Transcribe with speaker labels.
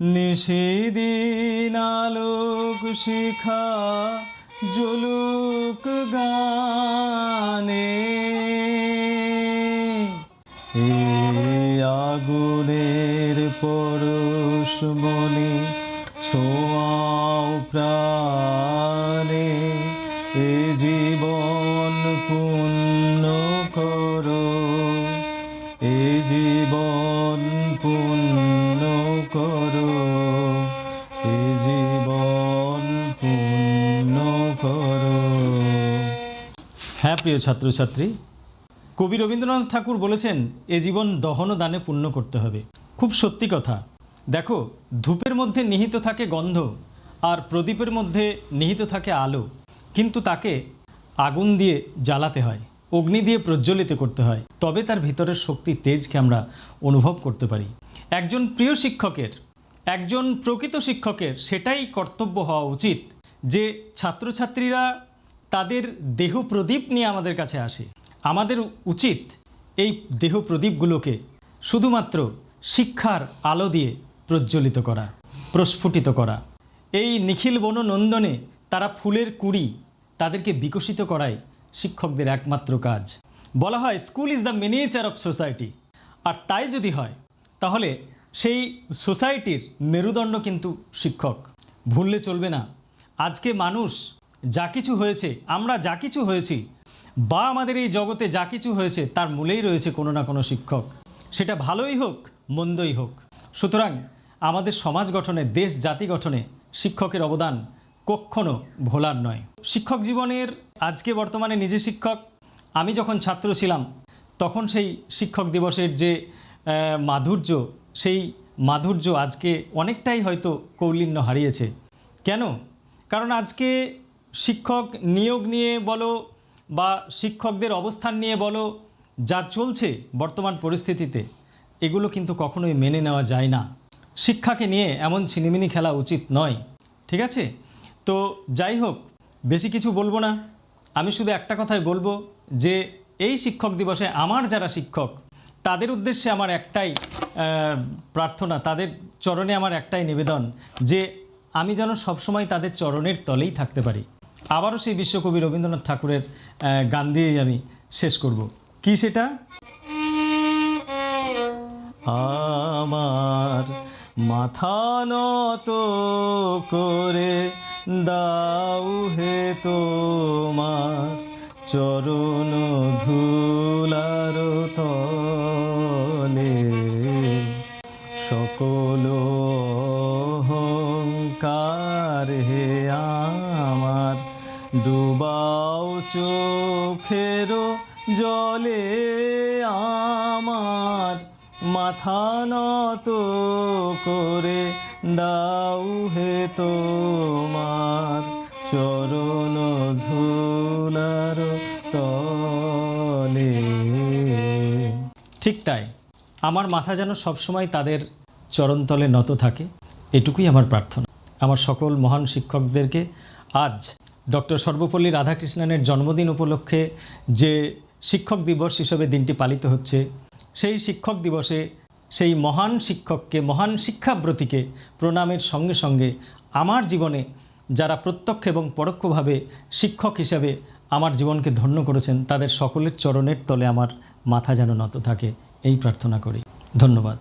Speaker 1: নিষিদিন আলোক শিখা জলুক গানে। আগুনের পরশ মনে ছোঁয়াও প্রাণে। হ্যাঁ প্রিয় ছাত্রছাত্রী। কবি রবীন্দ্রনাথ ঠাকুর বলেছেন, এ জীবন দহন দানে পূর্ণ করতে হবে। খুব সত্যি কথা। দেখো, ধূপের মধ্যে নিহিত থাকে গন্ধ, আর প্রদীপের মধ্যে নিহিত থাকে আলো। কিন্তু তাকে আগুন দিয়ে জ্বালাতে হয়, অগ্নি দিয়ে প্রজ্বলিত করতে হয়। তবে তার ভিতরের শক্তি, তেজকে আমরা অনুভব করতে পারি। একজন প্রিয় শিক্ষকের, একজন প্রকৃত শিক্ষকের সেটাই কর্তব্য হওয়া উচিত যে ছাত্রছাত্রীরা তাদের দেহ প্রদীপ নিয়ে আমাদের কাছে আসে। আমাদের উচিত এই দেহ প্রদীপগুলোকে শুধুমাত্র শিক্ষার আলো দিয়ে প্রজ্বলিত করা, প্রস্ফুটিত করা। এই নিখিল বননন্দনে তারা ফুলের কুড়ি তাদেরকে বিকশিত করাই শিক্ষকদের একমাত্র কাজ। বলা হয়, school is the miniature of society. আর তাই যদি হয়, তাহলে সেই সোসাইটির মেরুদণ্ড কিন্তু শিক্ষক। ভুললে চলবে না। আজকে মানুষ যা কিছু হয়েছে, আমরা যা কিছু হয়েছি, বা আমাদের এই জগতে যা কিছু হয়েছে, তার মূলেই রয়েছে কোনো না কোনো শিক্ষক। সেটা ভালোই হোক, মন্দই হোক। সুতরাং আমাদের সমাজ গঠনে, দেশ জাতি গঠনে শিক্ষকের অবদান কখনো ভোলার নয়। শিক্ষক জীবনের আজকে বর্তমানে নিজে শিক্ষক, আমি যখন ছাত্র ছিলাম, তখন সেই শিক্ষক দিবসের যে মাধুর্য, সেই মাধুর্য আজকে অনেকটাই হয়তো কৌলিন্য হারিয়েছে। কেন? কারণ আজকে শিক্ষক নিয়োগ নিয়ে বলো বা শিক্ষকদের অবস্থান নিয়ে বলো, যা চলছে বর্তমান পরিস্থিতিতে, এগুলো কিন্তু কখনোই মেনে নেওয়া যায় না। শিক্ষাকে নিয়ে এমন ছিনিমিনি খেলা উচিত নয়, ঠিক আছে? তো যাই হোক, বেশি কিছু বলব না। আমি শুধু একটা কথাই বলব যে, এই শিক্ষক দিবসে আমার যারা শিক্ষক, তাদের উদ্দেশ্যে আমার একটাই প্রার্থনা, তাদের চরণে আমার একটাই নিবেদন যে, আমি যেন সবসময় তাদের চরণের তলেই থাকতে পারি। আবারও সেই বিশ্বকবি রবীন্দ্রনাথ ঠাকুরের গান দিয়েই আমি শেষ করব। কি সেটা? আমার মাথা নত করে দাও হে তোমার চরণ ধুলার তলে। সকল অহংকার হে আমার ডুবাও চোখের জলে আমার, মাথা নত করে দাও হে তোমার। চরণ ধুলার তলে। ঠিক তাই, আমার মাথা যেন সবসময় তাদের চরণতলে নত থাকে, এটুকুই আমার প্রার্থনা। আমার সকল মহান শিক্ষকদেরকে আজ ডক্টর সর্বপল্লী রাধাকৃষ্ণনের জন্মদিন উপলক্ষে যে শিক্ষক দিবস হিসেবে দিনটি পালিত হচ্ছে, সেই শিক্ষক দিবসে সেই মহান শিক্ষককে, মহান শিক্ষাব্রতীকে প্রণামের সঙ্গে সঙ্গে আমার জীবনে যারা প্রত্যক্ষ এবং পরোক্ষভাবে শিক্ষক হিসাবে আমার জীবনকে ধন্য করেছেন, তাদের সকলের চরণের তলে আমার মাথা যেন নত থাকে, এই প্রার্থনা করি। ধন্যবাদ।